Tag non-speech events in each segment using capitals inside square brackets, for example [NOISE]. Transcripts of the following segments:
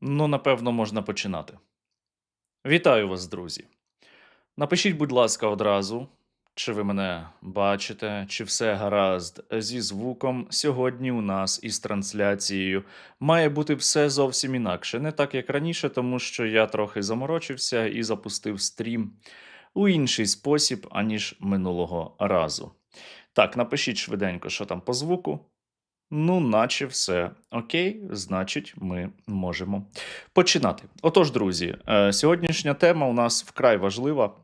Ну, напевно, можна починати. Вітаю вас, друзі. Напишіть, будь ласка, одразу, чи ви мене бачите, чи все гаразд зі звуком. Сьогодні у нас із трансляцією має бути все зовсім інакше. Не так, як раніше, тому що я трохи заморочився і запустив стрім у інший спосіб, аніж минулого разу. Так, напишіть швиденько, що там по звуку. Ну, наче все окей, значить, ми можемо починати. Отож, друзі, е, сьогоднішня тема у нас вкрай важлива.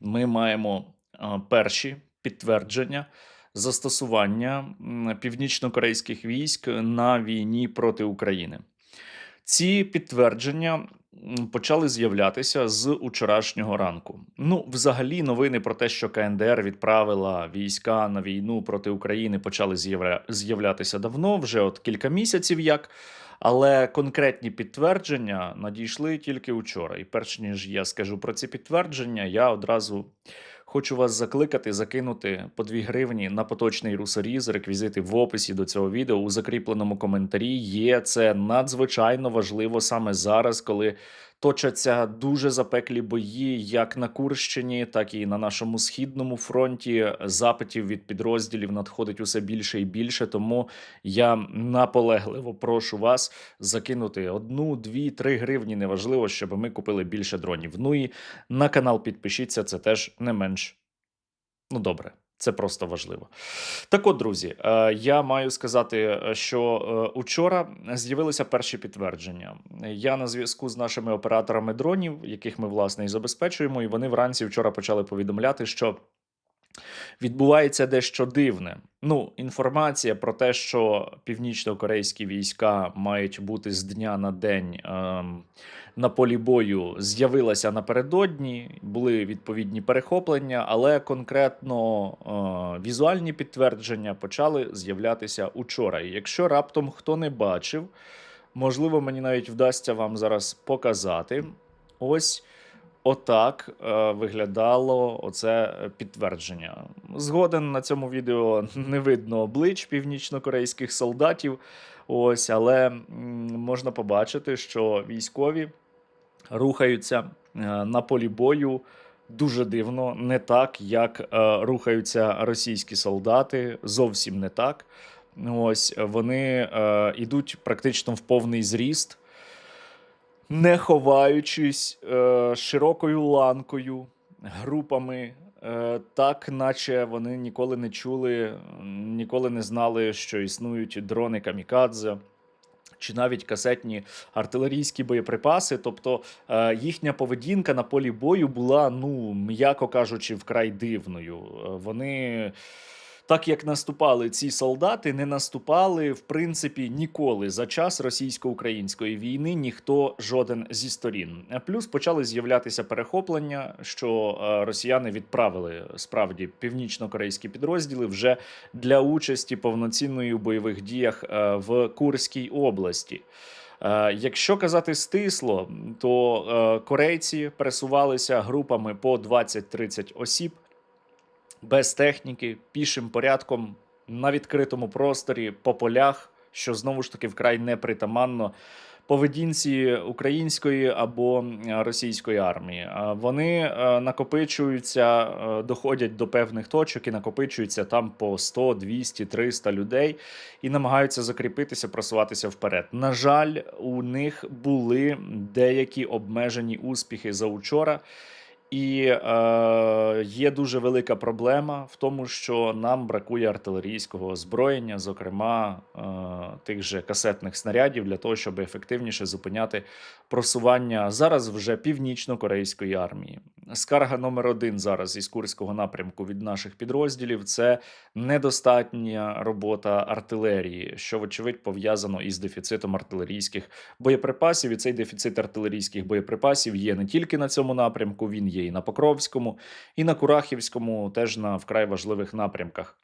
Ми маємо е, перші підтвердження застосування північно-корейських військ на війні проти України. Ці підтвердження почали з'являтися з учорашнього ранку. Ну, взагалі, новини про те, що КНДР відправила війська на війну проти України, почали з'являтися давно, вже от кілька місяців як. Але конкретні підтвердження надійшли тільки учора. І перш ніж я скажу про ці підтвердження, я одразу хочу вас закликати закинути по 2 гривні на поточний русоріз. Реквізити в описі до цього відео у закріпленому коментарі є. Це надзвичайно важливо саме зараз, коли точаться дуже запеклі бої, як на Курщині, так і на нашому східному фронті. Запитів від підрозділів надходить усе більше і більше. Тому я наполегливо прошу вас закинути одну, дві, три гривні. Неважливо, щоб ми купили більше дронів. Ну і на канал підпишіться, це теж не менш ну добре. Це просто важливо. Так от, друзі, е, я маю сказати, е, що е, учора з'явилися перші підтвердження. Я на зв'язку з нашими операторами дронів, яких ми власне і забезпечуємо, і вони вранці вчора почали повідомляти, що відбувається дещо дивне. Ну, інформація про те, що північно-корейські війська мають бути з дня на день ем, на полі бою, з'явилася напередодні. Були відповідні перехоплення, але конкретно е, візуальні підтвердження почали з'являтися учора. І якщо раптом хто не бачив, можливо, мені навіть вдасться вам зараз показати. Ось. Отак е, виглядало оце підтвердження. Згоден на цьому відео не видно облич північно-корейських солдатів. Ось, але можна побачити, що військові рухаються е, на полі бою дуже дивно, не так, як е, рухаються російські солдати. Зовсім не так. Ось вони е, йдуть практично в повний зріст не ховаючись е, широкою ланкою, групами, е, так наче вони ніколи не чули, ніколи не знали, що існують дрони камікадзе. Чи навіть касетні артилерійські боєприпаси, тобто е, їхня поведінка на полі бою була, ну м'яко кажучи, вкрай дивною. Е, Вони так як наступали ці солдати, не наступали в принципі ніколи за час російсько-української війни ніхто жоден зі сторін. Плюс почали з'являтися перехоплення, що е, росіяни відправили справді північно-корейські підрозділи вже для участі повноцінної у бойових діях е, в Курській області. Е, Якщо казати стисло, то корейці пересувалися групами по 20-30 осіб без техніки, пішим порядком на відкритому просторі, по полях, що знову ж таки вкрай непритаманно поведінці української або російської армії. Вони е, накопичуються, е, доходять до певних точок і накопичуються там по 100, 200, 300 людей і намагаються закріпитися, просуватися вперед. На жаль, у них були деякі обмежені успіхи за учора. І е, є дуже велика проблема в тому, що нам бракує артилерійського озброєння, зокрема е, тих же касетних снарядів, для того, щоб ефективніше зупиняти просування зараз вже північно-корейської армії. Скарга номер один зараз із курського напрямку від наших підрозділів це недостатня робота артилерії, що вочевидь пов'язано із дефіцитом артилерійських боєприпасів. І цей дефіцит артилерійських боєприпасів є не тільки на цьому напрямку, він є і на Покровському, і на Курахівському, теж на вкрай важливих напрямках.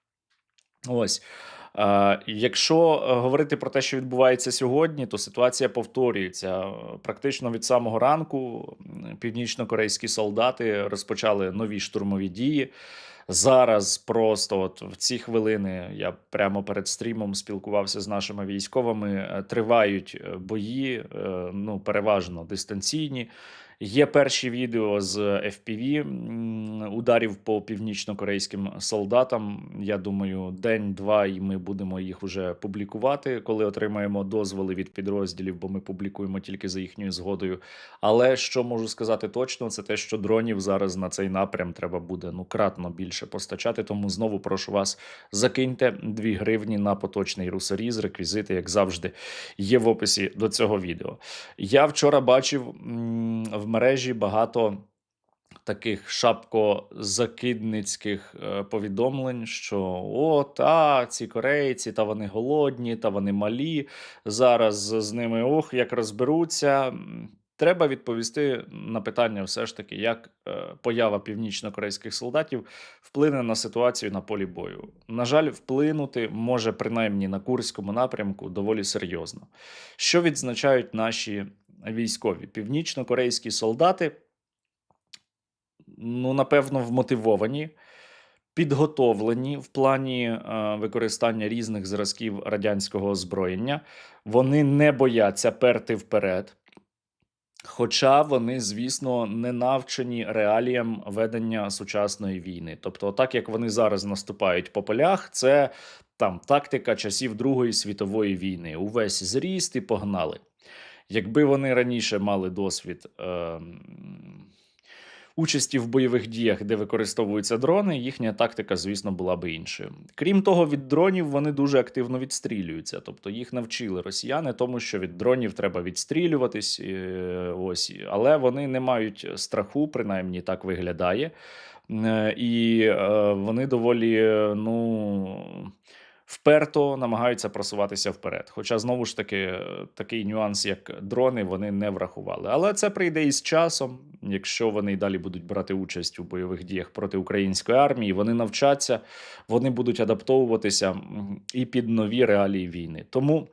Ось. Е, Якщо е, говорити про те, що відбувається сьогодні, то ситуація повторюється. Практично від самого ранку північно-корейські солдати розпочали нові штурмові дії. Зараз просто от в ці хвилини я прямо перед стрімом спілкувався з нашими військовими. е, Тривають бої, ну переважно дистанційні. Є перші відео з FPV ударів по північно-корейським солдатам. Я думаю, день-два, і ми будемо їх уже публікувати, коли отримаємо дозволи від підрозділів, бо ми публікуємо тільки за їхньою згодою. Але що можу сказати точно, це те, що дронів зараз на цей напрям треба буде ну кратно більше постачати. Тому знову прошу вас, закиньте 2 гривні на поточний русоріз. Реквізити, як завжди, є в описі до цього відео. Я вчора бачив м, в мережі багато таких шапкозакидницьких е, повідомлень, що о, та, ці корейці, та вони голодні, та вони малі. Зараз з ними ох, як розберуться. Треба відповісти на питання, все ж таки, як е, поява північно-корейських солдатів вплине на ситуацію на полі бою. На жаль, вплинути може принаймні на Курському напрямку доволі серйозно. Що відзначають наші військові? Північно-корейські солдати, ну, напевно, вмотивовані, підготовлені в плані е, використання різних зразків радянського озброєння. Вони не бояться перти вперед. Хоча вони, звісно, не навчені реаліям ведення сучасної війни. Тобто, так як вони зараз наступають по полях, це там тактика часів Другої світової війни. Увесь зріст і погнали. Якби вони раніше мали досвід е, участі в бойових діях, де використовуються дрони, їхня тактика, звісно, була би іншою. Крім того, від дронів вони дуже активно відстрілюються. Тобто їх навчили росіяни, тому що від дронів треба відстрілюватись, е, ось, але вони не мають страху, принаймні так виглядає. Е, І е, вони доволі, ну вперто намагаються просуватися вперед. Хоча знову ж таки е, такий нюанс, як дрони, вони не врахували. Але це прийде із часом. Якщо вони й далі будуть брати участь у бойових діях проти української армії, вони навчаться, вони будуть адаптовуватися і під нові реалії війни. Тому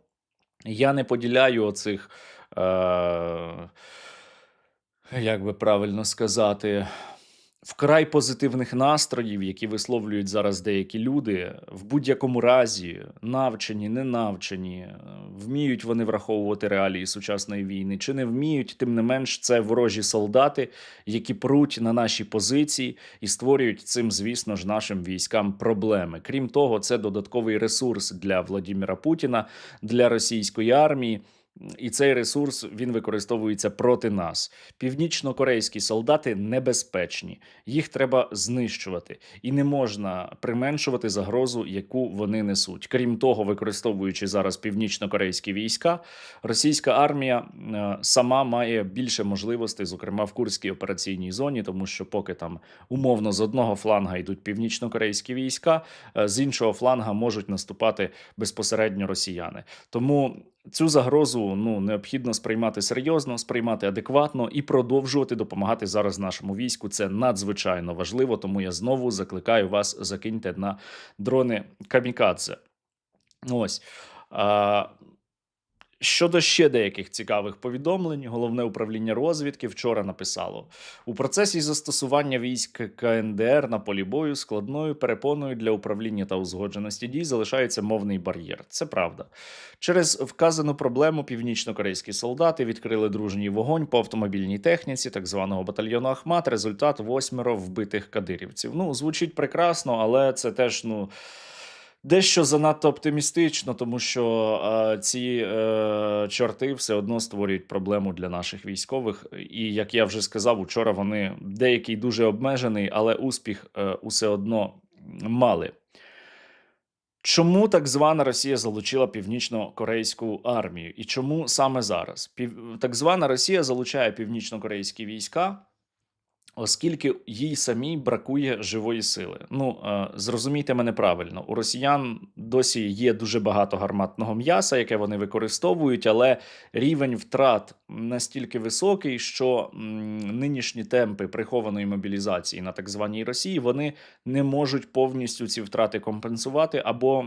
я не поділяю оцих. Е- як би правильно сказати, вкрай позитивних настроїв, які висловлюють зараз деякі люди, в будь-якому разі, навчені, не навчені, е, вміють вони враховувати реалії сучасної війни, чи не вміють, тим не менш, це ворожі солдати, які пруть на наші позиції і створюють цим, звісно ж, нашим військам проблеми. Крім того, це додатковий ресурс для Владіміра Путіна, для російської армії. І цей ресурс він використовується проти нас. Північно-корейські солдати небезпечні, їх треба знищувати, і не можна применшувати загрозу, яку вони несуть. Крім того, використовуючи зараз північно-корейські війська, російська армія е, сама має більше можливостей, зокрема в Курській операційній зоні, тому що поки там умовно з одного фланга йдуть північно-корейські війська, е, з іншого фланга можуть наступати безпосередньо росіяни. Тому Цю загрозу ну необхідно сприймати серйозно, сприймати адекватно і продовжувати допомагати зараз нашому війську. Це надзвичайно важливо. Тому я знову закликаю вас закиньте на дрони камікадзе. Ось. А, Щодо ще деяких цікавих повідомлень, головне управління розвідки вчора написало: у процесі застосування військ КНДР на полі бою складною перепоною для управління та узгодженості дій залишається мовний бар'єр. Це правда. Через вказану проблему північно-корейські солдати відкрили дружній вогонь по автомобільній техніці так званого батальйону Ахмат. Результат восьмеро вбитих кадирівців. Ну звучить прекрасно, але це теж ну. Дещо занадто оптимістично, тому що е, ці е, чорти все одно створюють проблему для наших військових. І як я вже сказав, учора вони деякий дуже обмежений, але успіх е, усе одно мали. Чому так звана Росія залучила північно-корейську армію? І чому саме зараз? Пів... Так звана Росія залучає північно-корейські війська Оскільки їй самій бракує живої сили. Ну е, зрозумійте мене правильно, у росіян досі є дуже багато гарматного м'яса, яке вони використовують, але рівень втрат настільки високий, що нинішні темпи прихованої мобілізації на так званій Росії вони не можуть повністю ці втрати компенсувати або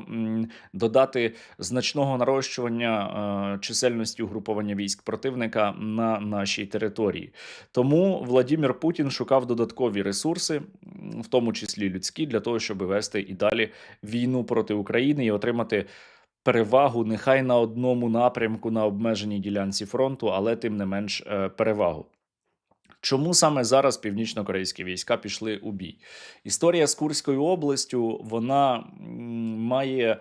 додати значного нарощування е, чисельності угруповання військ противника на нашій території. Тому Владимир Путін шукав додаткові ресурси, в тому числі людські, для того, щоб вести і далі війну проти України і отримати перевагу нехай на одному напрямку на обмеженій ділянці фронту, але тим не менш е, перевагу. Чому саме зараз північно-корейські війська пішли у бій? Історія з Курською областю вона має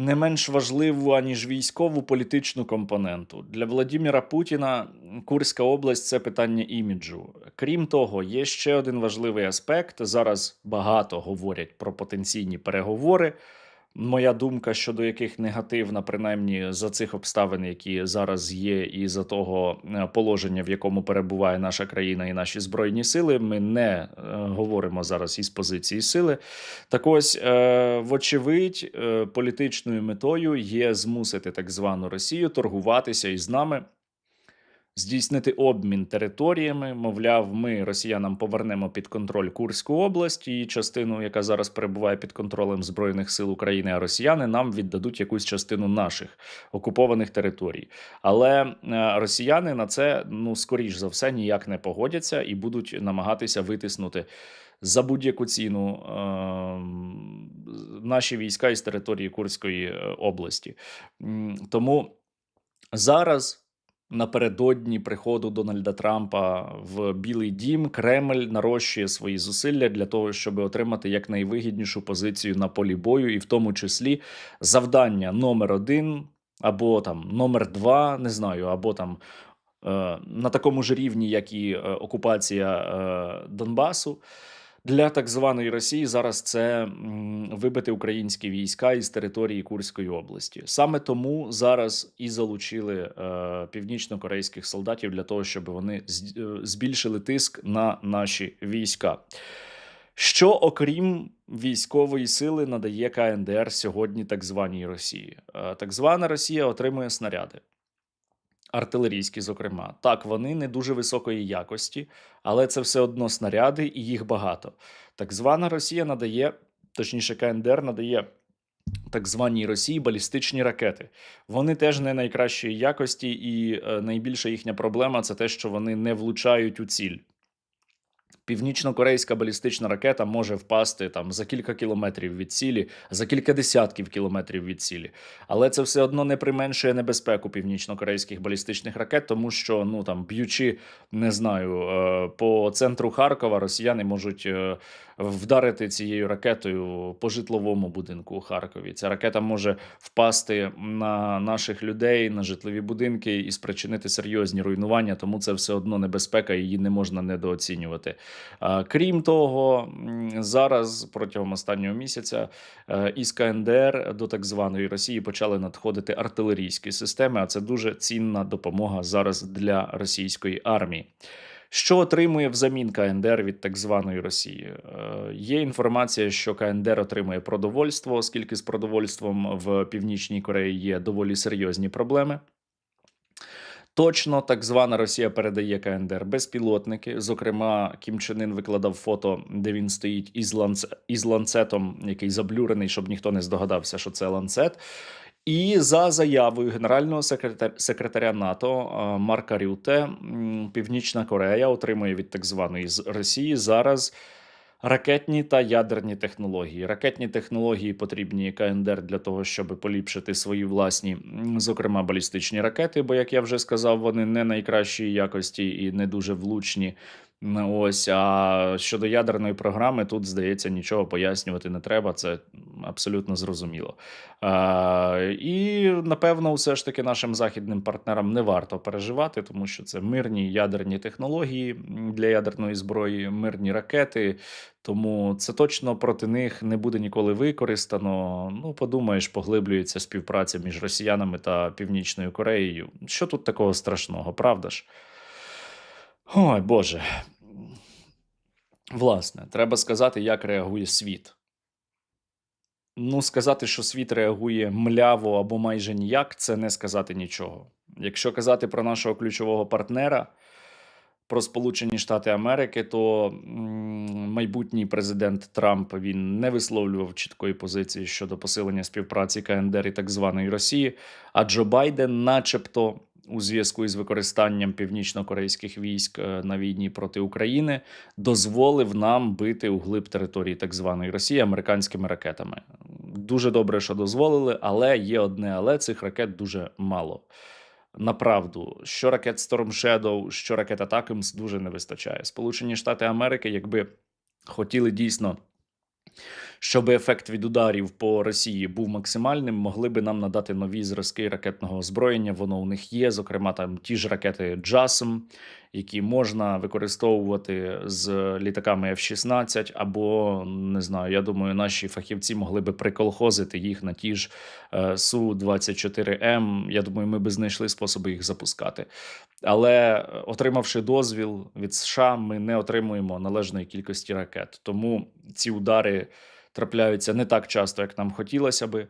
не менш важливу аніж військову політичну компоненту для Владіміра Путіна. Курська область це питання іміджу. Крім того, є ще один важливий аспект. Зараз багато говорять про потенційні переговори. Моя думка щодо яких негативна, принаймні за цих обставин, які зараз є, і за того е, положення, в якому перебуває наша країна і наші збройні сили, ми не е, говоримо зараз із позиції сили. Так ось, е, вочевидь, політичною метою є змусити так звану Росію торгуватися із нами. Здійснити обмін територіями, мовляв, ми росіянам повернемо під контроль Курську область і частину, яка зараз перебуває під контролем збройних сил України, а росіяни нам віддадуть якусь частину наших окупованих територій. Але е, росіяни на це ну скоріш за все ніяк не погодяться і будуть намагатися витиснути за будь-яку ціну е, наші війська із території Курської е, області. Тому зараз. Напередодні приходу Дональда Трампа в Білий Дім Кремль нарощує свої зусилля для того, щоб отримати якнайвигіднішу позицію на полі бою, і в тому числі завдання номер один або там номер два, не знаю, або там е, на такому ж рівні, як і е, окупація е, Донбасу. Для так званої Росії зараз це вибити українські війська із території Курської області. Саме тому зараз і залучили е, північно-корейських солдатів для того, щоб вони е, збільшили тиск на наші війська. Що окрім військової сили надає КНДР сьогодні так званій Росії? Е, Так звана Росія отримує снаряди. Артилерійські, зокрема, так, вони не дуже високої якості, але це все одно снаряди, і їх багато. Так звана Росія надає, точніше, КНДР надає так званій Росії балістичні ракети. Вони теж не найкращої якості, і е, найбільша їхня проблема це те, що вони не влучають у ціль. Північно-корейська балістична ракета може впасти там за кілька кілометрів від цілі, за кілька десятків кілометрів від цілі. Але це все одно не применшує небезпеку північно-корейських балістичних ракет, тому що ну там б'ючи, не знаю, е, по центру Харкова, росіяни можуть е, вдарити цією ракетою по житловому будинку у Харкові. Ця ракета може впасти на наших людей, на житлові будинки і спричинити серйозні руйнування, тому це все одно небезпека, її не можна недооцінювати. А, Крім того, зараз протягом останнього місяця е, із КНДР до так званої Росії почали надходити артилерійські системи. А це дуже цінна допомога зараз для російської армії. Що отримує взамін КНДР від так званої Росії? Е, Є інформація, що КНДР отримує продовольство, оскільки з продовольством в Північній Кореї є доволі серйозні проблеми. Точно так звана Росія передає КНДР безпілотники. Зокрема, Кім Чен Ін викладав фото, де він стоїть із, ланц... із ланцетом, який заблюрений, щоб ніхто не здогадався, що це ланцет. І за заявою генерального секретар... секретаря НАТО Марка Рюте, Північна Корея отримує від так званої Росії зараз ракетні та ядерні технології. Ракетні технології потрібні КНДР для того, щоб поліпшити свої власні, зокрема балістичні ракети. Бо, як я вже сказав, вони не найкращої якості і не дуже влучні. Ось а щодо ядерної програми, тут здається нічого пояснювати не треба. Це абсолютно зрозуміло. А, і напевно, все ж таки нашим західним партнерам не варто переживати, тому що це мирні ядерні технології для ядерної зброї, мирні ракети. Тому це точно проти них не буде ніколи використано. Ну, подумаєш, поглиблюється співпраця між росіянами та Північною Кореєю. Що тут такого страшного, правда ж? Ой, Боже. Власне, треба сказати, як реагує світ. Ну, сказати, що світ реагує мляво або майже ніяк, це не сказати нічого. Якщо казати про нашого ключового партнера, про Сполучені Штати Америки, то майбутній президент Трамп він не висловлював чіткої позиції щодо посилення співпраці КНДР і так званої Росії. А Джо Байден, начебто, у зв'язку із використанням північно-корейських військ е, на війні проти України дозволив нам бити у глиб території так званої Росії американськими ракетами. Дуже добре, що дозволили, але є одне, але цих ракет дуже мало. Направду, що ракет Storm Shadow, що ракет Атакамс дуже не вистачає. Сполучені Штати Америки, якби хотіли дійсно щоб ефект від ударів по Росії був максимальним, могли би нам надати нові зразки ракетного озброєння. Воно у них є. Зокрема, там ті ж ракети JASM, які можна використовувати з літаками F-16, або не знаю. Я думаю, наші фахівці могли би приколхозити їх на ті ж е, су 24 м Я думаю, ми би знайшли способи їх запускати. Але е, отримавши дозвіл від США, ми не отримуємо належної кількості ракет. Тому ці удари трапляються не так часто, як нам хотілося би.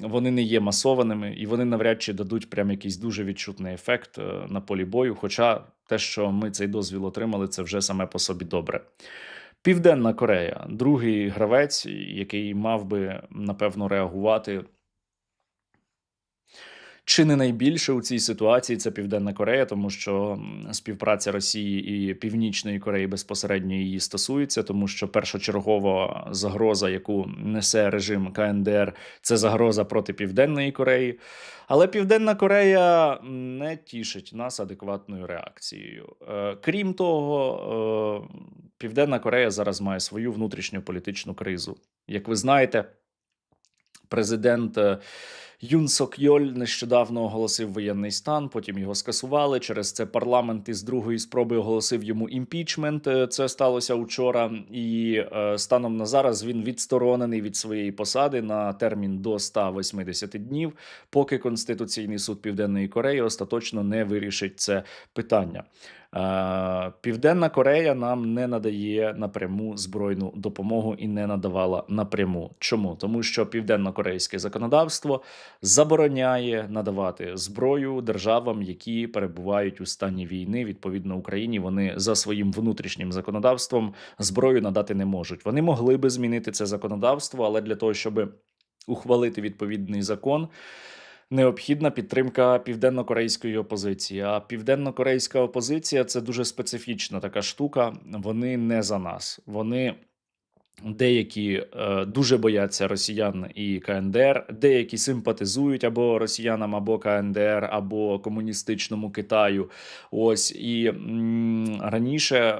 Вони не є масованими і вони навряд чи дадуть прям якийсь дуже відчутний ефект е, на полі бою. Хоча те, що ми цей дозвіл отримали, це вже саме по собі добре. Південна Корея, другий гравець, який мав би напевно реагувати чи не найбільше у цій ситуації це Південна Корея, тому що співпраця Росії і Північної Кореї безпосередньо її стосується, тому що першочергова загроза, яку несе режим КНДР, це загроза проти Південної Кореї. Але Південна Корея не тішить нас адекватною реакцією. Е, крім того, е, Південна Корея зараз має свою внутрішню політичну кризу. Як ви знаєте, президент. Юн Сок Йоль нещодавно оголосив воєнний стан. Потім його скасували. Через це парламент із другої спроби оголосив йому імпічмент. Е, це сталося вчора, і е, станом на зараз він відсторонений від своєї посади на термін до 180 днів, поки Конституційний суд Південної Кореї остаточно не вирішить це питання. Е, Південна Корея нам не надає напряму збройну допомогу і не надавала напряму. Чому? Тому що південно-корейське законодавство забороняє надавати зброю державам, які перебувають у стані війни. Відповідно, Україні вони за своїм внутрішнім законодавством зброю надати не можуть. Вони могли би змінити це законодавство, але для того, щоб ухвалити відповідний закон необхідна підтримка південно-корейської опозиції. А південно-корейська опозиція це дуже специфічна така штука. Вони не за нас. Вони Деякі е, дуже бояться росіян і КНДР, деякі симпатизують або росіянам, або КНДР, або комуністичному Китаю. Ось і м, раніше е,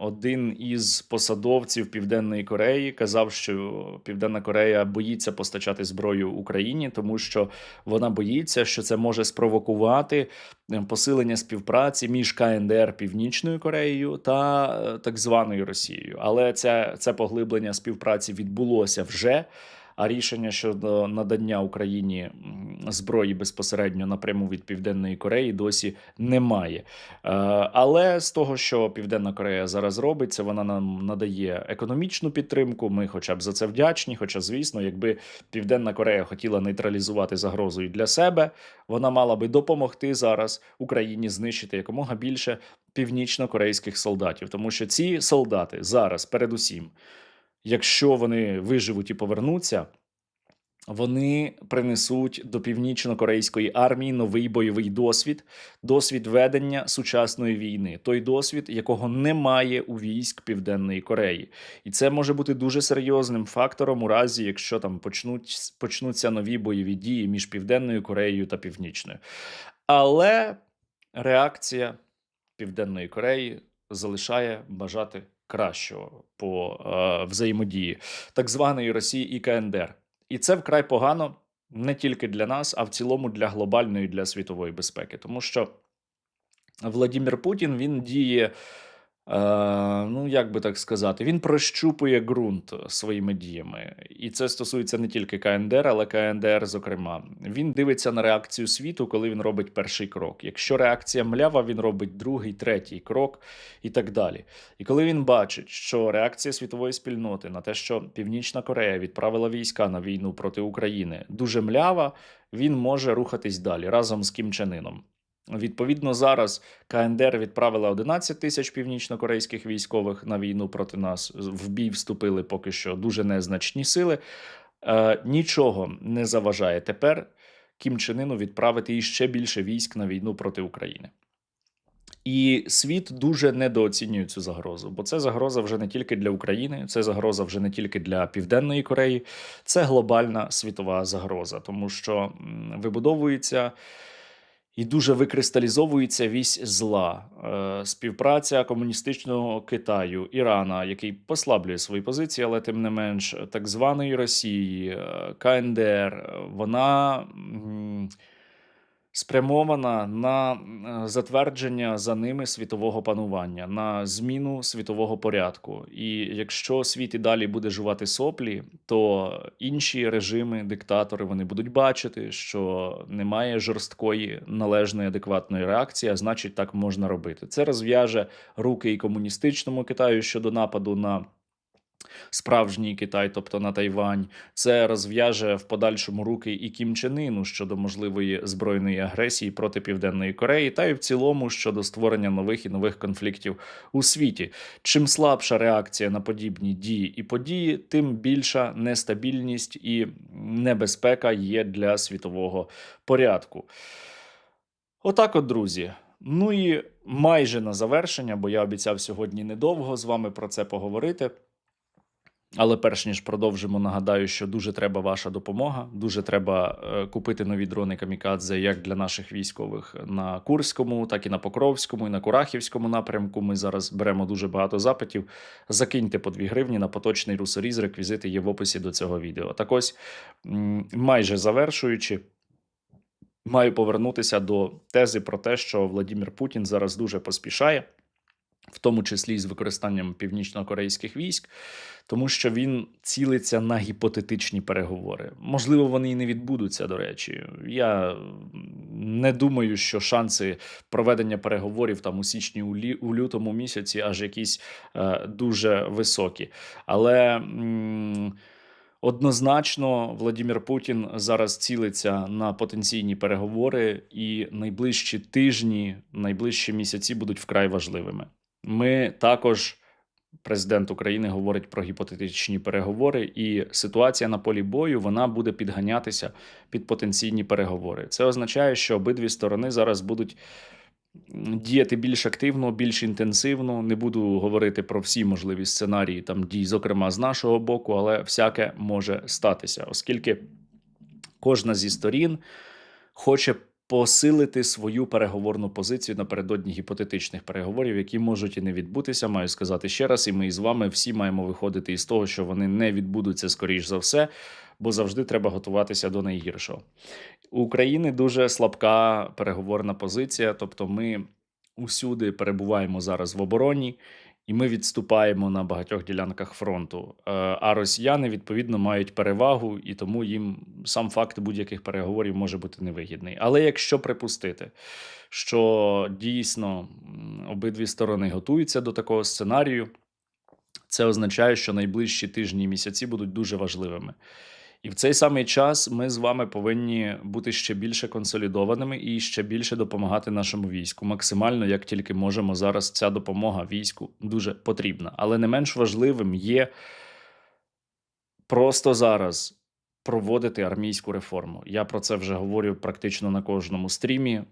один із посадовців Південної Кореї казав, що Південна Корея боїться постачати зброю Україні, тому що вона боїться, що це може спровокувати Е, посилення співпраці між КНДР Північною Кореєю та е, так званою Росією. Але це, це поглиблення співпраці відбулося вже. А рішення щодо надання Україні зброї безпосередньо напряму від Південної Кореї досі немає. Е, але з того, що Південна Корея зараз робить, це вона нам надає економічну підтримку. Ми, хоча б за це вдячні. Хоча, звісно, якби Південна Корея хотіла нейтралізувати загрозу і для себе, вона мала би допомогти зараз Україні знищити якомога більше північно-корейських солдатів, тому що ці солдати зараз, передусім якщо вони виживуть і повернуться, вони принесуть до північно-корейської армії новий бойовий досвід, досвід ведення сучасної війни, той досвід, якого немає у військ Південної Кореї, і це може бути дуже серйозним фактором у разі, якщо там почнуть почнуться нові бойові дії між Південною Кореєю та Північною. Але реакція Південної Кореї залишає бажати кращого по е, взаємодії так званої Росії і КНДР. І це вкрай погано не тільки для нас, а в цілому для глобальної для світової безпеки, тому що Владимир Путін він діє. Е, ну, як би так сказати, він прощупує ґрунт своїми діями, і це стосується не тільки КНДР, але КНДР, зокрема, він дивиться на реакцію світу, коли він робить перший крок. Якщо реакція млява, він робить другий, третій крок і так далі. І коли він бачить, що реакція світової спільноти на те, що Північна Корея відправила війська на війну проти України, дуже млява, він може рухатись далі разом з Кім Чен Іном. Відповідно, зараз КНДР відправила 11 тисяч північнокорейських військових на війну проти нас. В бій вступили поки що дуже незначні сили. Е, Нічого не заважає тепер Кім Чен Іну відправити іще більше військ на війну проти України. І світ дуже недооцінює цю загрозу, бо це загроза вже не тільки для України, це загроза вже не тільки для Південної Кореї, це глобальна світова загроза, тому що вибудовується і дуже викристалізовується вісь зла. Е, співпраця комуністичного Китаю, Ірана, який послаблює свої позиції, але тим не менш, так званої Росії, е, КНДР, е, вона. Спрямована на затвердження за ними світового панування, на зміну світового порядку. І якщо світ і далі буде жувати соплі, то інші режими, диктатори, вони будуть бачити, що немає жорсткої належної адекватної реакції, а значить, так можна робити. Це розв'яже руки і комуністичному Китаю щодо нападу на справжній Китай, тобто на Тайвань. Це розв'яже в подальшому руки і Кім Чен Іну щодо можливої збройної агресії проти Південної Кореї, та й в цілому щодо створення нових і нових конфліктів у світі. Чим слабша реакція на подібні дії і події, тим більша нестабільність і небезпека є для світового порядку. Отак, от, друзі. Ну і майже на завершення, бо я обіцяв сьогодні недовго з вами про це поговорити. Але перш ніж продовжимо, нагадаю, що дуже треба ваша допомога. Дуже треба е, купити нові дрони камікадзе як для наших військових на Курському, так і на Покровському, і на Курахівському напрямку. Ми зараз беремо дуже багато запитів. Закиньте по 2 гривні на поточний русоріз. Реквізити є в описі до цього відео. Так ось майже завершуючи. Маю повернутися до тези про те, що Владимир Путін зараз дуже поспішає, в тому числі з використанням північно-корейських військ, тому що він цілиться на гіпотетичні переговори. Можливо, вони і не відбудуться. До речі, я не думаю, що шанси проведення переговорів там у січні, у, лютому місяці аж якісь е, дуже високі. Але. М- Однозначно, Владимир Путін зараз цілиться на потенційні переговори, і найближчі тижні, найближчі місяці будуть вкрай важливими. Ми також, президент України говорить про гіпотетичні переговори, і ситуація на полі бою вона буде підганятися під потенційні переговори. Це означає, що обидві сторони зараз будуть діяти більш активно, більш інтенсивно. Не буду говорити про всі можливі сценарії там дій, зокрема з нашого боку, але всяке може статися, оскільки кожна зі сторін хоче посилити свою переговорну позицію напередодні гіпотетичних переговорів, які можуть і не відбутися. Маю сказати ще раз, і ми з вами всі маємо виходити із того, що вони не відбудуться скоріш за все, бо завжди треба готуватися до найгіршого. У України дуже слабка переговорна позиція, тобто ми усюди перебуваємо зараз в обороні. І ми відступаємо на багатьох ділянках фронту. Е, А росіяни відповідно мають перевагу, і тому їм сам факт будь-яких переговорів може бути невигідний. Але якщо припустити, що дійсно обидві сторони готуються до такого сценарію, це означає, що найближчі тижні і місяці будуть дуже важливими. І в цей самий час ми з вами повинні бути ще більше консолідованими і ще більше допомагати нашому війську. Максимально, як тільки можемо зараз, ця допомога війську дуже потрібна. Але не менш важливим є просто зараз проводити армійську реформу. Я про це вже говорю практично на кожному стрімі.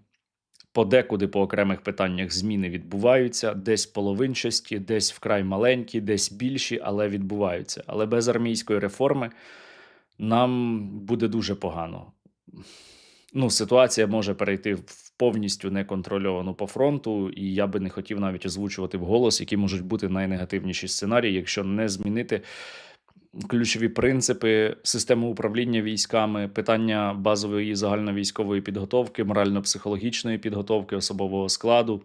Подекуди по окремих питаннях зміни відбуваються, десь половинчасті, десь вкрай маленькі, десь більші, але відбуваються. Але без армійської реформи нам буде дуже погано. Ну, ситуація може перейти в повністю неконтрольовану по фронту, і я би не хотів навіть озвучувати вголос, які можуть бути найнегативніші сценарії, якщо не змінити ключові принципи системи управління військами, питання базової загальновійськової підготовки, морально-психологічної підготовки особового складу.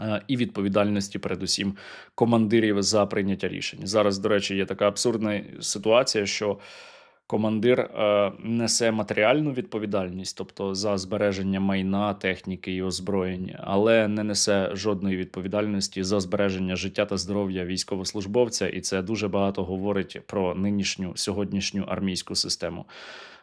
е, І відповідальності, передусім, командирів за прийняття рішень. Зараз, до речі, є така абсурдна ситуація, що командир е, несе матеріальну відповідальність, тобто за збереження майна, техніки і озброєння, але не несе жодної відповідальності за збереження життя та здоров'я військовослужбовця, і це дуже багато говорить про нинішню сьогоднішню армійську систему.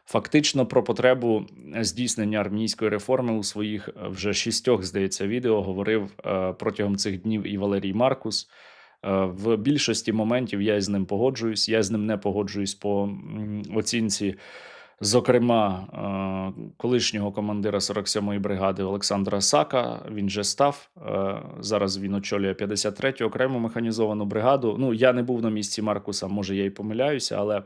Фактично про потребу здійснення армійської реформи у своїх е, вже шістьох, здається, відео говорив е, протягом цих днів і Валерій Маркус. Е, В більшості моментів я з ним погоджуюсь. Я з ним не погоджуюсь по оцінці зокрема, е, колишнього командира 47-ї бригади Олександра Сака. Він же став. е, Зараз він очолює 53-ю окрему механізовану бригаду. Ну, я не був на місці Маркуса, може, я й помиляюся, але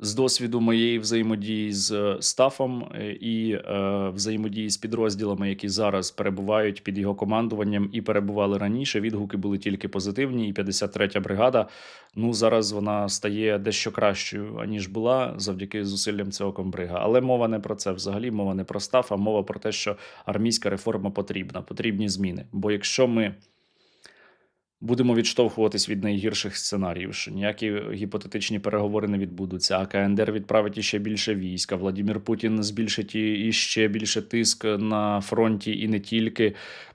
з досвіду моєї взаємодії з е, стафом е, і е, взаємодії з підрозділами, які зараз перебувають під його командуванням і перебували раніше. Відгуки були тільки позитивні. І 53-я бригада. Ну зараз вона стає дещо кращою аніж була завдяки зусиллям цього комбрига. Але мова не про це. Взагалі мова не про стаф, а мова про те, що армійська реформа потрібна, потрібні зміни. Бо якщо ми будемо відштовхуватись від найгірших сценаріїв, що ніякі гіпотетичні переговори не відбудуться. А КНДР відправить іще більше війська. Владимир Путін збільшить іще більше тиск на фронті, і не тільки.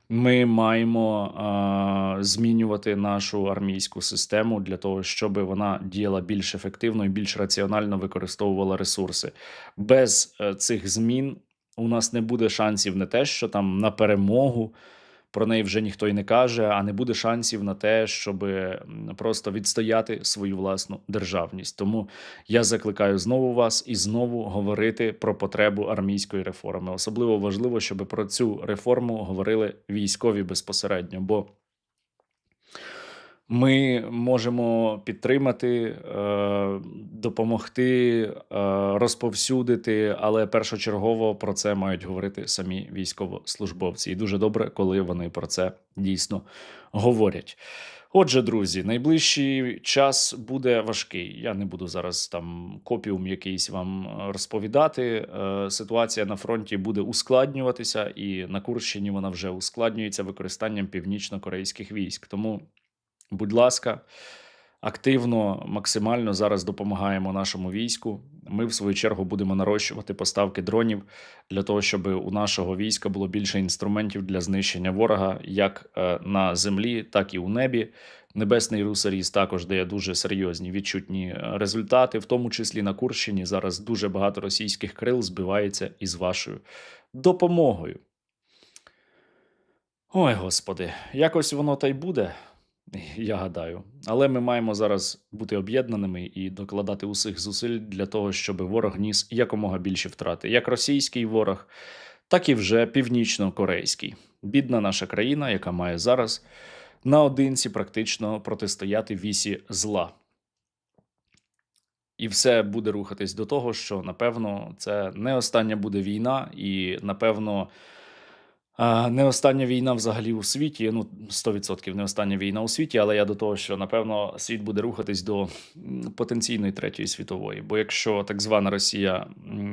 Ми маємо а, змінювати нашу армійську систему для того, щоб вона діяла більш ефективно і більш раціонально використовувала ресурси. Без е, цих змін у нас не буде шансів не те, що там на перемогу про неї вже ніхто й не каже, а не буде шансів на те, щоб просто відстояти свою власну державність. Тому я закликаю знову вас і знову говорити про потребу армійської реформи. Особливо важливо, щоб про цю реформу говорили військові безпосередньо. бо ми можемо підтримати, е, допомогти, е, розповсюдити, але першочергово про це мають говорити самі військовослужбовці. І дуже добре, коли вони про це дійсно говорять. Отже, друзі, найближчий час буде важкий. Я не буду зараз там копіум якийсь вам розповідати. Е, Ситуація на фронті буде ускладнюватися, і на Курщині вона вже ускладнюється використанням північно-корейських військ. Тому Будь ласка, активно, максимально зараз допомагаємо нашому війську. Ми, в свою чергу, будемо нарощувати поставки дронів для того, щоб у нашого війська було більше інструментів для знищення ворога як е, на землі, так і у небі. Небесний русаріс також дає дуже серйозні відчутні е, результати, в тому числі на Курщині. Зараз дуже багато російських крил збивається із вашою допомогою. Ой, господи, якось воно та й буде. [LAUGHS] Я гадаю, але ми маємо зараз бути об'єднаними і докладати усіх зусиль для того, щоб ворог ніс якомога більші втрати, як російський ворог, так і вже північно-корейський. Бідна наша країна, яка має зараз наодинці практично протистояти вісі зла. І все буде рухатись до того, що напевно це не остання буде війна, і напевно. Не остання війна взагалі у світі. Ну 100% не остання війна у світі, але я до того, що напевно світ буде рухатись до потенційної третьої світової. Бо якщо так звана Росія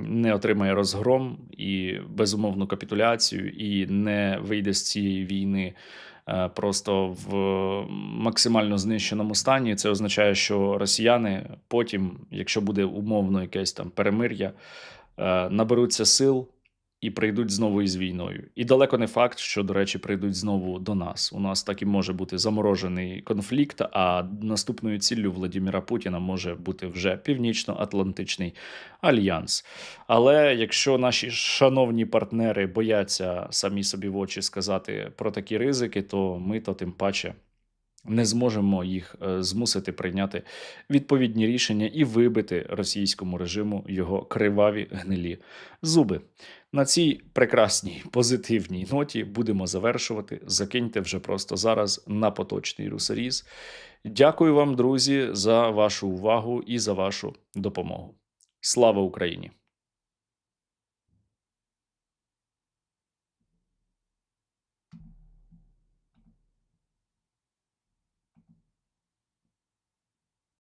не отримає розгром і безумовну капітуляцію, і не вийде з цієї війни е, просто в максимально знищеному стані, це означає, що росіяни потім, якщо буде умовно якесь там перемир'я, е, наберуться сил і прийдуть знову із війною. І далеко не факт, що, до речі, прийдуть знову до нас. У нас так і може бути заморожений конфлікт. А наступною ціллю Владимира Путіна може бути вже Північно-Атлантичний альянс. Але якщо наші шановні партнери бояться самі собі в очі сказати про такі ризики, то ми то тим паче. Не зможемо їх е, змусити прийняти відповідні рішення і вибити російському режиму його криваві гнилі зуби. На цій прекрасній позитивній ноті будемо завершувати. Закиньте вже просто зараз на поточний русаріз. Дякую вам, друзі, за вашу увагу і за вашу допомогу. Слава Україні!